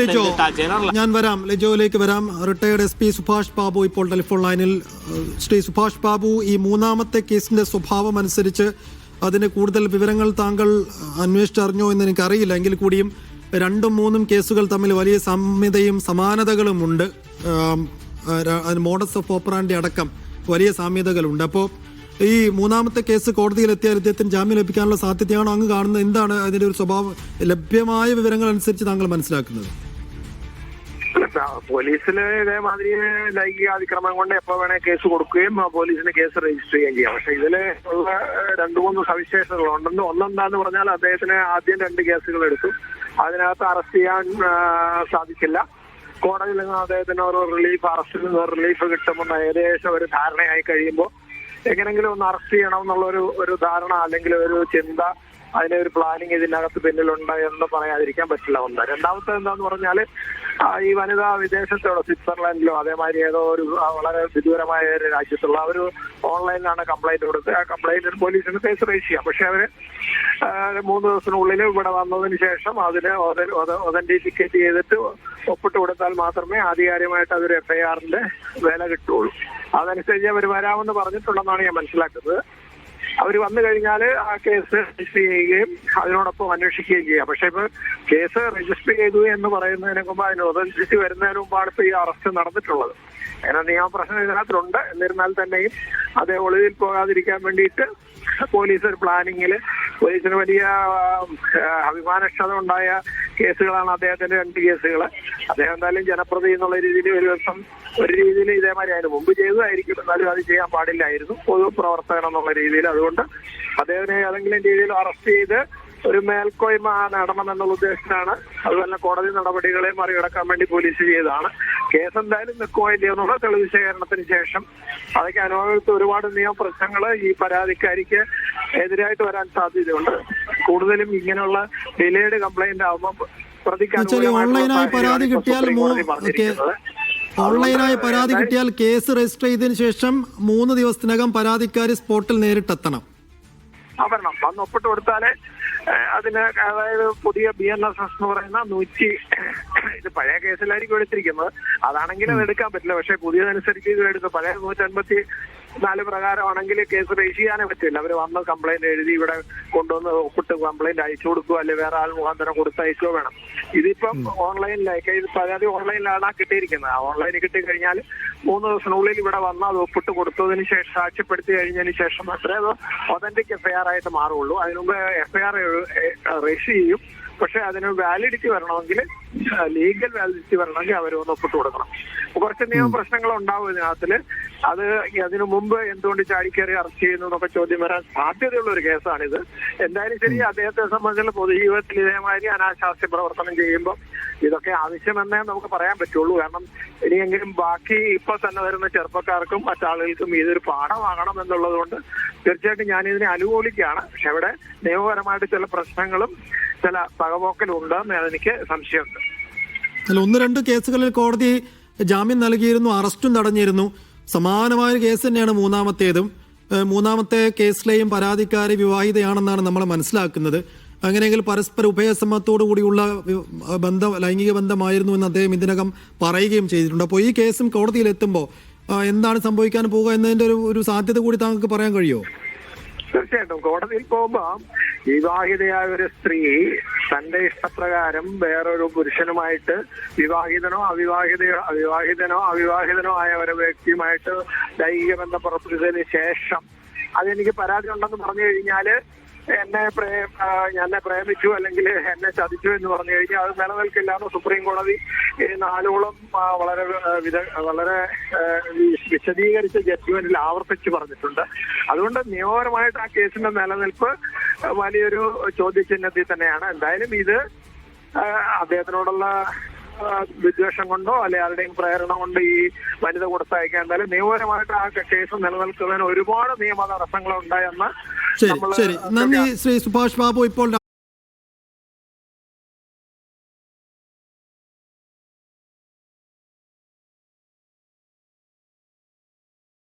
ലിജോ. ഞാൻ വരാം. ലിജോയിലേക്ക് വരാം. Retired S P Subhash Babu ഇപ്പോൾ ടെലിഫോൺ ലൈനിൽ ശ്രീ സുഭാഷ് ബാബു ഈ മൂന്നാമത്തെ കേസിന്റെ സ്വഭാവം അനുസരിച്ച് അതിന് കൂടുതൽ വിവരങ്ങൾ താങ്കൾ അന്വേഷിച്ചറിഞ്ഞോ എന്ന് എനിക്കറിയില്ല. എങ്കിൽ കൂടിയും രണ്ടും മൂന്നും കേസുകൾ തമ്മിൽ വലിയ സാമ്യതയും സമാനതകളും ഉണ്ട്. മോഡസ് ഓഫ് ഓപ്പറാൻഡി അടക്കം വലിയ സാമ്യതകളുണ്ട്. അപ്പോൾ ഈ മൂന്നാമത്തെ കേസ് കോടതിയിലെത്തിയാൽ ഇദ്ദേഹത്തിന് ജാമ്യം ലഭിക്കാനുള്ള സാധ്യതയാണോ അങ്ങ് കാണുന്നത്? എന്താണ് അതിന്റെ ഒരു സ്വഭാവം? ലഭ്യമായ വിവരങ്ങൾ അനുസരിച്ച് താങ്കൾ മനസ്സിലാക്കുന്നത്. പോലീസിൽ ഇതേമാതിരി ലൈംഗിക അതിക്രമം കൊണ്ട് എപ്പോ വേണേ കേസ് കൊടുക്കുകയും പോലീസിന് കേസ് രജിസ്റ്റർ ചെയ്യുകയും ചെയ്യാം. പക്ഷെ ഇതിൽ ഉള്ള രണ്ടു മൂന്ന് സവിശേഷതകൾ ഉണ്ടെന്ന് ഒന്നെന്താന്ന് പറഞ്ഞാൽ അദ്ദേഹത്തിന് ആദ്യം രണ്ട് കേസുകൾ എടുത്തു. അതിനകത്ത് അറസ്റ്റ് ചെയ്യാൻ സാധിക്കില്ല കോടതിയിൽ നിന്ന് അദ്ദേഹത്തിന് ഒരു റിലീഫ് അറസ്റ്റിൽ നിന്ന് റിലീഫ് കിട്ടുമെന്ന ഏകദേശം ഒരു ധാരണയായി കഴിയുമ്പോൾ എങ്ങനെങ്കിലും ഒന്ന് അറസ്റ്റ് ചെയ്യണം എന്നുള്ള ഒരു ഒരു ധാരണ അല്ലെങ്കിൽ ഒരു ചിന്ത അതിന്റെ ഒരു പ്ലാനിങ് ഇതിനകത്ത് പിന്നിലുണ്ട് എന്ന് പറയാതിരിക്കാൻ പറ്റില്ല ഒന്ന്. രണ്ടാമത്തെ എന്താന്ന് പറഞ്ഞാൽ ഈ വനിത വിദേശത്തോടെ സ്വിറ്റ്സർലാൻഡിലോ അതേമാതിരി ഏതോ ഒരു വളരെ വിദൂരമായ ഒരു രാജ്യത്തുള്ള അവർ ഓൺലൈനിലാണ് കംപ്ലൈന്റ് കൊടുത്ത് ആ കംപ്ലൈന്റ് പോലീസിന് കേസ് രജിസ്റ്റർ ചെയ്യാം. പക്ഷെ അവർ മൂന്ന് ദിവസത്തിനുള്ളിൽ ഇവിടെ വന്നതിന് ശേഷം അതിനെ ഒതന്റിഫിക്കേറ്റ് ചെയ്തിട്ട് ഒപ്പിട്ട് കൊടുത്താൽ മാത്രമേ ആധികാരികമായിട്ട് അതൊരു എഫ്ഐആറിന്റെ വില കിട്ടുള്ളൂ അതനുസരിച്ച് അവർ വരാമെന്ന് പറഞ്ഞിട്ടുണ്ടെന്നാണ് ഞാൻ മനസ്സിലാക്കുന്നത്. അവർ വന്നു കഴിഞ്ഞാൽ ആ കേസ് രജിസ്റ്റർ ചെയ്യുകയും അതിനോടൊപ്പം അന്വേഷിക്കുകയും ചെയ്യാം. പക്ഷെ ഇപ്പൊ കേസ് രജിസ്റ്റർ ചെയ്തു എന്ന് പറയുന്നതിന് മുമ്പ് അതിന് ഒതന്റിറ്റി വരുന്നതിന് മുമ്പാണ് ഇപ്പൊ ഈ അറസ്റ്റ് നടന്നിട്ടുള്ളത്. അങ്ങനെ നിയമപ്രശ്നം ഇതിനകത്തുണ്ട്. എന്നിരുന്നാൽ തന്നെയും അത് ഒളിവിൽ പോകാതിരിക്കാൻ വേണ്ടിയിട്ട് പോലീസ് ഒരു പ്ലാനിങ്ങിൽ പോലീസിന് വലിയ അഭിമാനക്ഷത ഉണ്ടായ കേസുകളാണ് അദ്ദേഹത്തിന്റെ രണ്ട് കേസുകൾ അദ്ദേഹം എന്തായാലും ജനപ്രതി എന്നുള്ള രീതിയിൽ ഒരു ദിവസം ഒരു രീതിയിൽ ഇതേമാതിരി ആയിരുന്നു. മുമ്പ് ചെയ്തതായിരിക്കും. എന്നാലും അത് ചെയ്യാൻ പാടില്ലായിരുന്നു. പൊതുപ്രവർത്തകൻ എന്നുള്ള രീതിയിൽ. അതുകൊണ്ട് അദ്ദേഹത്തിനെ ഏതെങ്കിലും രീതിയിൽ അറസ്റ്റ് ചെയ്ത് ഒരു മേൽക്കോയ്മ നടണം എന്നുള്ള ഉദ്ദേശത്തിലാണ് അതുപോലെ കോടതി നടപടികളെ മറികടക്കാൻ വേണ്ടി പോലീസ് ചെയ്തതാണ്. കേസ് എന്തായാലും നിൽക്കുമോ ഇല്ലയോ എന്നുള്ള തെളിവ് ശേഖരണത്തിന് ശേഷം അതൊക്കെ അനുഭവത്ത് ഒരുപാട് നിയമപ്രശ്നങ്ങൾ ഈ പരാതിക്കാരിക്ക് എതിരായിട്ട് വരാൻ സാധ്യതയുണ്ട്. കൂടുതലും ഇങ്ങനെയുള്ള ഡിലേഡ് കംപ്ലൈന്റ് ആവുമ്പോൾ പ്രതിക്ക് ഓൺലൈനായി പരാതി കിട്ടിയാൽ ഓൺലൈനായി പരാതി കിട്ടിയാൽ കേസ് രജിസ്റ്റർ ചെയ്തതിനു ശേഷം മൂന്ന് ദിവസത്തിനകം പരാതിക്കാരി സ്പോട്ടിൽ നേരിട്ടെത്തണം. വന്ന് ഒപ്പിട്ട് കൊടുത്താലേ അതിന് അതായത് പുതിയ ബി എൻ എസ് എസ് എന്ന് പറയുന്ന നൂറ്റി ഇത് പഴയ കേസിലായിരിക്കും എടുത്തിരിക്കുന്നത്. അതാണെങ്കിൽ അത് എടുക്കാൻ പറ്റില്ല. പക്ഷെ പുതിയതനുസരിച്ച് ഇത് എടുക്കും. പഴയ നൂറ്റി അൻപത്തി നാല് പ്രകാരമാണെങ്കിൽ കേസ് രജിസ്റ്റർ ചെയ്യാനേ പറ്റില്ല. അവർ വന്ന് കംപ്ലൈന്റ് എഴുതി ഇവിടെ കൊണ്ടുവന്ന് ഒപ്പിട്ട് കംപ്ലൈന്റ് അയച്ചു കൊടുക്കുക അല്ലെങ്കിൽ വേറെ ആൾ മുഖാന്തരം കൊടുത്തയക്കുകയോ വേണം. ഇതിപ്പം ഓൺലൈനിലേക്ക് ഇത് പരാതി ഓൺലൈനിലാണ് കിട്ടിയിരിക്കുന്നത്. ആ ഓൺലൈനിൽ കിട്ടിക്കഴിഞ്ഞാൽ മൂന്ന് ദിവസത്തിനുള്ളിൽ ഇവിടെ വന്ന് അത് ഒപ്പിട്ട് കൊടുത്തതിന് ശേഷം സാക്ഷ്യപ്പെടുത്തി കഴിഞ്ഞതിന് ശേഷം മാത്രമേ അത് ഒതന്റിക് എഫ്ഐആർ ആയിട്ട് മാറുള്ളൂ അതിനു മുമ്പ് എഫ്ഐആർ രജിസ്റ്റർ ചെയ്യും. പക്ഷെ അതിന് വാലിഡിറ്റി വരണമെങ്കിൽ ലീഗൽ വാലിഡിറ്റി വരണമെങ്കിൽ അവർ ഒന്ന് ഒപ്പിട്ട് കൊടുക്കണം. കുറച്ച് നിയമ പ്രശ്നങ്ങൾ ഉണ്ടാവും ഇതിനകത്തിൽ അത് അതിനു മുമ്പ് എന്തുകൊണ്ട് ചാടിക്കയറി അറസ്റ്റ് ചെയ്യുന്നു എന്നൊക്കെ ചോദ്യം വരാൻ സാധ്യതയുള്ള ഒരു കേസാണിത്. എന്തായാലും ശരി അദ്ദേഹത്തെ സംബന്ധിച്ചുള്ള പൊതുജീവിതത്തിൽ ഇതേമാതിരി അനാശാസ്യ പ്രവർത്തനം ചെയ്യുമ്പോൾ ഇതൊക്കെ ആവശ്യമെന്നേ നമുക്ക് പറയാൻ പറ്റുള്ളൂ. കാരണം ഇനിയെങ്കിലും ബാക്കി ഇപ്പൊ തന്നെ വരുന്ന ചെറുപ്പക്കാർക്കും മറ്റാളുകൾക്കും ഇതൊരു പാഠമാകണം എന്നുള്ളത് കൊണ്ട് തീർച്ചയായിട്ടും ഞാൻ ഇതിനെ അനുകൂലിക്കുകയാണ്. പക്ഷെ ഇവിടെ നിയമപരമായിട്ട് ചില പ്രശ്നങ്ങളും ചില പകപോക്കലും ഉണ്ടെന്ന് എനിക്ക് സംശയമുണ്ട്. അല്ല ഒന്ന് രണ്ട് കേസുകളിൽ കോടതി ജാമ്യം നൽകിയിരുന്നു അറസ്റ്റും തടഞ്ഞിരുന്നു. സമാനമായ ഒരു കേസ് തന്നെയാണ് മൂന്നാമത്തേതും. മൂന്നാമത്തെ കേസിലെയും പരാതിക്കാരി വിവാഹിതയാണെന്നാണ് നമ്മൾ മനസ്സിലാക്കുന്നത്. അങ്ങനെയെങ്കിൽ പരസ്പര ഉഭയസമ്മതത്തോടു കൂടിയുള്ള ബന്ധം ലൈംഗിക ബന്ധമായിരുന്നു എന്ന് അദ്ദേഹം ഇതിനകം പറയുകയും ചെയ്തിട്ടുണ്ട്. അപ്പോൾ ഈ കേസും കോടതിയിലെത്തുമ്പോൾ എന്താണ് സംഭവിക്കാൻ പോകുക എന്നതിന്റെ ഒരു ഒരു സാധ്യത കൂടി താങ്കൾക്ക് പറയാൻ കഴിയുമോ? തീർച്ചയായിട്ടും. കോടതിയിൽ പോകുമ്പോ വിവാഹിതയായ ഒരു സ്ത്രീ തന്റെ ഇഷ്ടപ്രകാരം വേറൊരു പുരുഷനുമായിട്ട് വിവാഹിതനോ അവിവാഹിതയോ അവിവാഹിതനോ അവിവാഹിതനോ ആയ ഒരു വ്യക്തിയുമായിട്ട് ലൈംഗിക ബന്ധം പുറപ്പെടുത്തതിന് ശേഷം അതെനിക്ക് പരാതി ഉണ്ടെന്ന് പറഞ്ഞു കഴിഞ്ഞാൽ എന്നെ പ്രേ എന്നെ പ്രേമിച്ചു അല്ലെങ്കിൽ എന്നെ ചതിച്ചു എന്ന് പറഞ്ഞു കഴിഞ്ഞാൽ അത് നിലനിൽക്കില്ല എന്ന് സുപ്രീം കോടതി നാലോളം വളരെ വിധ വളരെ വിശദീകരിച്ച ജഡ്ജ്മെന്റിൽ ആവർത്തിച്ച് പറഞ്ഞിട്ടുണ്ട്. അതുകൊണ്ട് നിയമപരമായിട്ട് ആ കേസിന്റെ നിലനിൽപ്പ് വലിയൊരു ചോദ്യചിഹ്നത്തിൽ തന്നെയാണ്. എന്തായാലും ഇത് അദ്ദേഹത്തിനോടുള്ള വിദ്വേഷം കൊണ്ടോ അല്ലെ ആരുടെയും പ്രേരണ കൊണ്ട് ഈ വനിത കൊടുത്തയക്കാൻ എന്തായാലും നിയമപരമായിട്ട് ആ കേസ് നിലനിൽക്കുന്നതിന് ഒരുപാട് നിയമ തടസ്സങ്ങളുണ്ടായെന്ന് ശരി ശരി. നന്ദി ശ്രീ സുഭാഷ് ബാബു. ഇപ്പോൾ